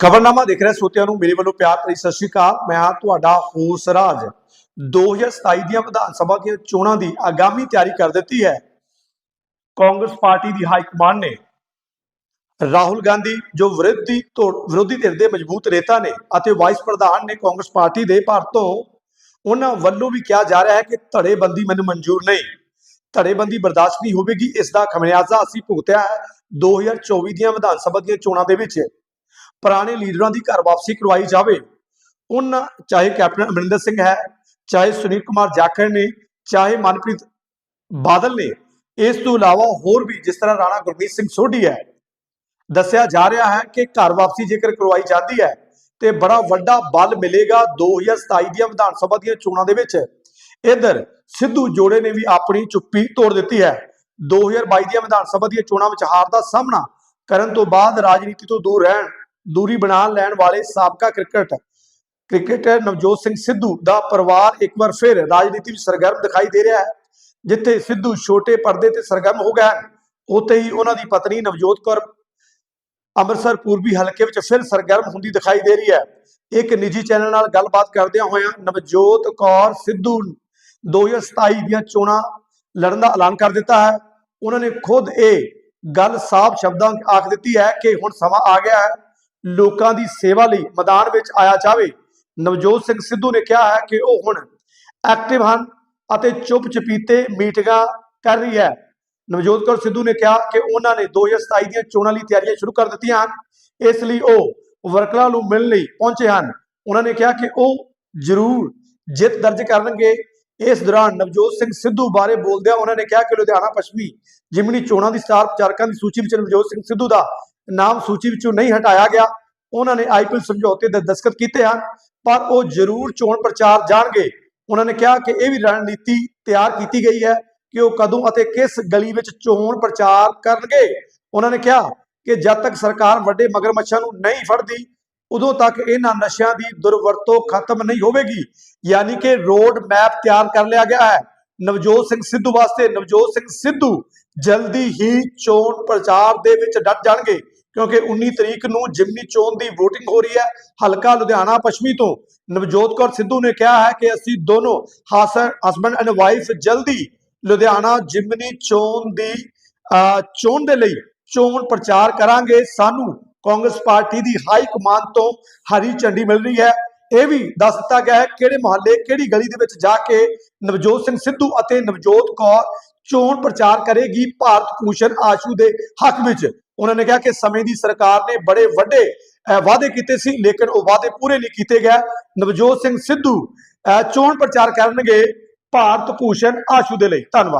ਖਬਰਨਾਮਾ ਦੇਖ ਰਹੇ ਸੋਤਿਆਂ ਨੂੰ, ਮੇਰੇ ਵੱਲੋਂ ਪਿਆਰ ਭਰੀ ਸਤਿ ਸ਼੍ਰੀ ਅਕਾਲ। ਮੈਂ ਹਾਂ ਤੁਹਾਡਾ ਹੋਸ ਰਾਜ 2027 ਦੀਆਂ ਵਿਧਾਨ ਸਭਾ ਦੀਆਂ ਚੋਣਾਂ ਦੀ ਆਗਾਮੀ ਤਿਆਰੀ ਕਰ ਦਿੱਤੀ ਹੈ। ਕਾਂਗਰਸ ਪਾਰਟੀ ਦੀ ਹਾਈ ਕਮਾਂਡ ਨੇ ਰਾਹੁਲ ਗਾਂਧੀ, ਜੋ ਵਿਰੋਧੀ ਵਿਰੋਧੀ ਧਿਰ ਦੇ ਮਜ਼ਬੂਤ ਨੇਤਾ ਨੇ ਅਤੇ ਵਾਈਸ ਪ੍ਰਧਾਨ ਨੇ ਕਾਂਗਰਸ ਪਾਰਟੀ ਦੇ ਭਾਰਤੋਂ, ਉਹਨਾਂ ਵੱਲੋਂ ਵੀ ਕਿਹਾ ਜਾ ਰਿਹਾ ਹੈ ਕਿ ਧੜੇਬੰਦੀ ਮੈਨੂੰ ਮਨਜ਼ੂਰ ਨਹੀਂ। ਧੜੇਬੰਦੀ ਬਰਦਾਸ਼ਤ ਨਹੀਂ ਹੋਵੇਗੀ, ਇਸ ਦਾ ਖਮਿਆਜ਼ਾ ਅਸੀਂ ਭੁਗਤਿਆ ਹੈ 2024 ਦੀਆਂ ਵਿਧਾਨ ਸਭਾ ਦੀਆਂ ਚੋਣਾਂ ਦੇ ਵਿੱਚ। ਪੁਰਾਣੇ ਲੀਡਰਾਂ ਦੀ ਘਰ ਵਾਪਸੀ ਕਰਵਾਈ ਜਾਵੇ। ਉਹਨਾਂ ਚਾਹੇ ਕੈਪਟਨ ਅਮਰਿੰਦਰ ਸਿੰਘ ਹੈ, ਚਾਹੇ ਸੁਨੀਲ ਕੁਮਾਰ ਜਾਖੜ ਨੇ, ਚਾਹੇ ਮਨਪ੍ਰੀਤ ਬਾਦਲ ਨੇ, ਇਸ ਤੋਂ ਇਲਾਵਾ ਹੋਰ ਵੀ ਜਿਸ ਤਰ੍ਹਾਂ ਰਾਣਾ ਗੁਰਮੀਤ ਸਿੰਘ ਸੋਢੀ ਹੈ, ਦੱਸਿਆ ਜਾ ਰਿਹਾ ਹੈ ਕਿ ਘਰ ਵਾਪਸੀ ਜੇਕਰ ਕਰਵਾਈ ਜਾਂਦੀ ਹੈ, ਤੇ ਬੜਾ ਵੱਡਾ ਬਲ ਮਿਲੇਗਾ 2027 ਦੀਆਂ ਵਿਧਾਨ ਸਭਾ ਦੀਆਂ ਚੋਣਾਂ ਦੇ ਵਿੱਚ। ਇਧਰ ਸਿੱਧੂ ਜੋੜੇ ਨੇ ਵੀ ਆਪਣੀ ਚੁੱਪੀ ਤੋੜ ਦਿੱਤੀ ਹੈ। 2022 ਦੀਆਂ ਵਿਧਾਨ ਸਭਾ ਦੀਆਂ ਚੋਣਾਂ ਵਿੱਚ ਹਾਰ ਦਾ ਸਾਹਮਣਾ ਕਰਨ ਤੋਂ ਬਾਅਦ ਰਾਜਨੀਤੀ ਤੋਂ ਦੂਰ ਰਹਿਣ ਦੂਰੀ ਬਣਾ ਲੈਣ ਵਾਲੇ ਸਾਬਕਾ ਕ੍ਰਿਕਟ ਕ੍ਰਿਕਟਰ ਨਵਜੋਤ ਸਿੰਘ ਸਿੱਧੂ ਦਾ ਪਰਿਵਾਰ ਇੱਕ ਵਾਰ ਫਿਰ ਰਾਜਨੀਤੀ ਵਿੱਚ ਸਰਗਰਮ ਦਿਖਾਈ ਦੇ ਰਿਹਾ ਹੈ, ਜਿੱਥੇ ਸਿੱਧੂ ਛੋਟੇ ਪਰਦੇ ਤੇ ਸਰਗਰਮ ਹੋ ਗਿਆ ਉੱਥੇ ਹੀ ਉਹਨਾਂ ਦੀ ਪਤਨੀ ਨਵਜੋਤ ਕੌਰ ਅੰਮ੍ਰਿਤਸਰ ਪੂਰਬੀ ਹਲਕੇ ਵਿੱਚ ਫਿਰ ਸਰਗਰਮ ਹੁੰਦੀ ਦਿਖਾਈ ਦੇ ਰਹੀ ਹੈ। ਇੱਕ ਨਿੱਜੀ ਚੈਨਲ ਨਾਲ ਗੱਲਬਾਤ ਕਰਦਿਆਂ ਹੋਇਆਂ ਨਵਜੋਤ ਕੌਰ ਸਿੱਧੂ 2027 ਦੀਆਂ ਚੋਣਾਂ ਲੜਨ ਦਾ ਐਲਾਨ ਕਰ ਦਿੱਤਾ ਹੈ। ਉਹਨਾਂ ਨੇ ਖੁਦ ਇਹ ਗੱਲ ਸਾਫ਼ ਸ਼ਬਦਾਂ ਆਖ ਦਿੱਤੀ ਹੈ ਕਿ ਹੁਣ ਸਮਾਂ ਆ ਗਿਆ ਹੈ। ਲੋਕਾਂ ਦੀ ਸੇਵਾ ਲਈ ਮੈਦਾਨ ਵਿੱਚ ਆਇਆ ਜਾਵੇ। ਨਵਜੋਤ ਸਿੰਘ ਸਿੱਧੂ ਨੇ ਕਿਹਾ ਹੈ ਕਿ ਉਹ ਹੁਣ ਐਕਟਿਵ ਹਨ ਅਤੇ ਚੁੱਪ ਚਪੀਤੇ ਮੀਟਿੰਗਾਂ ਕਰ ਰਹੀ ਹੈ। ਨਵਜੋਤ ਕੌਰ ਸਿੱਧੂ ਨੇ ਕਿਹਾ ਕਿ ਉਹਨਾਂ ਨੇ 2027 ਦੀਆਂ ਚੋਣਾਂ ਲਈ ਤਿਆਰੀਆਂ ਸ਼ੁਰੂ ਕਰ ਦਿੱਤੀਆਂ ਹਨ। ਇਸ ਲਈ ਉਹ ਵਰਕਰਾਂ ਨੂੰ ਮਿਲਣ ਲਈ ਪਹੁੰਚੇ ਹਨ। ਉਹਨਾਂ ਨੇ ਕਿਹਾ ਕਿ ਉਹ ਜ਼ਰੂਰ ਜਿੱਤ ਦਰਜ ਕਰਨਗੇ। ਇਸ ਦੌਰਾਨ ਨਵਜੋਤ ਸਿੰਘ ਸਿੱਧੂ ਬਾਰੇ ਬੋਲਦਿਆਂ ਉਹਨਾਂ ਨੇ ਕਿਹਾ ਕਿ ਲੁਧਿਆਣਾ ਪੱਛਮੀ ਜਿਮਨੀ ਚੋਣਾਂ ਦੀ ਸਟਾਰ ਪ੍ਰਚਾਰਕਾਂ ਦੀ ਸੂਚੀ ਵਿੱਚ ਨਵਜੋਤ ਸਿੰਘ ਸਿੱਧੂ ਦਾ ਨਾਮ ਸੂਚੀ ਵਿੱਚੋਂ ਨਹੀਂ ਹਟਾਇਆ ਗਿਆ। ਉਹਨਾਂ ਨੇ ਆਈਪੀਐਲ ਸਮਝੌਤੇ ਦੇ ਦਸਤਖਤ ਕੀਤੇ ਹਨ, ਪਰ ਉਹ ਜ਼ਰੂਰ ਚੋਣ ਪ੍ਰਚਾਰ ਜਾਣਗੇ। ਉਹਨਾਂ ਨੇ ਕਿਹਾ ਕਿ ਇਹ ਵੀ ਰਣਨੀਤੀ ਤਿਆਰ ਕੀਤੀ ਗਈ ਹੈ ਕਿ ਉਹ ਕਦੋਂ ਅਤੇ ਕਿਸ ਗਲੀ ਵਿੱਚ ਚੋਣ ਪ੍ਰਚਾਰ ਕਰਨਗੇ। ਉਹਨਾਂ ਨੇ ਕਿਹਾ ਕਿ ਜਦ ਤੱਕ ਸਰਕਾਰ ਵੱਡੇ ਮਗਰਮੱਛਾਂ ਨੂੰ ਨਹੀਂ ਫੜਦੀ, ਉਦੋਂ ਤੱਕ ਇਹਨਾਂ ਨਸ਼ਿਆਂ ਦੀ ਦੁਰਵਰਤੋਂ ਖਤਮ ਨਹੀਂ ਹੋਵੇਗੀ। ਯਾਨੀ ਕਿ ਰੋਡ ਮੈਪ ਤਿਆਰ ਕਰ ਲਿਆ ਗਿਆ ਹੈ। ਨਵਜੋਤ ਸਿੰਘ ਸਿੱਧੂ ਵਾਸਤੇ ਨਵਜੋਤ ਸਿੰਘ ਸਿੱਧੂ ਜਲਦੀ ਹੀ ਚੋਣ ਪ੍ਰਚਾਰ ਦੇ ਵਿੱਚ ਡਟ ਜਾਣਗੇ। ਕਿਉਂਕਿ 19 ਤਰੀਕ ਨੂੰ ਜਿਮਨੀ ਚੋਣ ਦੀ VOTING ਹੋ ਰਹੀ ਹੈ ਹਲਕਾ ਲੁਧਿਆਣਾ ਪੱਛਮੀ ਤੋਂ ਨਵਜੋਤ ਕੌਰ ਸਿੱਧੂ ਨੇ ਕਿਹਾ ਹੈ ਕਿ ਅਸੀਂ ਦੋਨੋਂ ਹਸਬੰਡ ਐਂਡ ਵਾਈਫ ਜਲਦੀ ਲੁਧਿਆਣਾ ਜਿਮਨੀ ਚੋਣ ਦੀ ਅਹ, ਚੋਣ ਦੇ ਲਈ ਚੋਣ ਪ੍ਰਚਾਰ ਕਰਾਂਗੇ। ਸਾਨੂੰ ਕਾਂਗਰਸ ਪਾਰਟੀ ਦੀ ਹਾਈ ਕਮਾਂਡ ਤੋਂ ਹਰੀ ਝੰਡੀ ਮਿਲ ਰਹੀ ਹੈ। ਇਹ ਵੀ ਦੱਸ ਦਿੱਤਾ ਗਿਆ ਹੈ ਕਿਹੜੇ ਮੁਹੱਲੇ ਕਿਹੜੀ ਗਲੀ ਦੇ ਵਿੱਚ ਜਾ ਕੇ ਨਵਜੋਤ ਸਿੰਘ ਸਿੱਧੂ ਅਤੇ ਨਵਜੋਤ ਕੌਰ ਚੋਣ ਪ੍ਰਚਾਰ ਕਰੇਗੀ ਭਾਰਤ ਭੂਸ਼ਣ ਆਸ਼ੂ ਦੇ ਹੱਕ ਵਿੱਚ। ਉਹਨਾਂ ਨੇ ਕਿਹਾ ਕਿ ਸਮੇਂ ਦੀ ਸਰਕਾਰ ਨੇ ਬੜੇ ਵੱਡੇ ਵਾਅਦੇ ਕੀਤੇ ਸੀ ਲੇਕਿਨ ਉਹ ਵਾਅਦੇ ਪੂਰੇ ਨਹੀਂ ਕੀਤੇ ਗਏ। ਨਵਜੋਤ ਸਿੰਘ ਸਿੱਧੂ ਅਹ, ਚੋਣ ਪ੍ਰਚਾਰ ਕਰਨਗੇ ਭਾਰਤ ਭੂਸ਼ਣ ਆਸ਼ੂ ਦੇ ਲਈ। ਧੰਨਵਾਦ।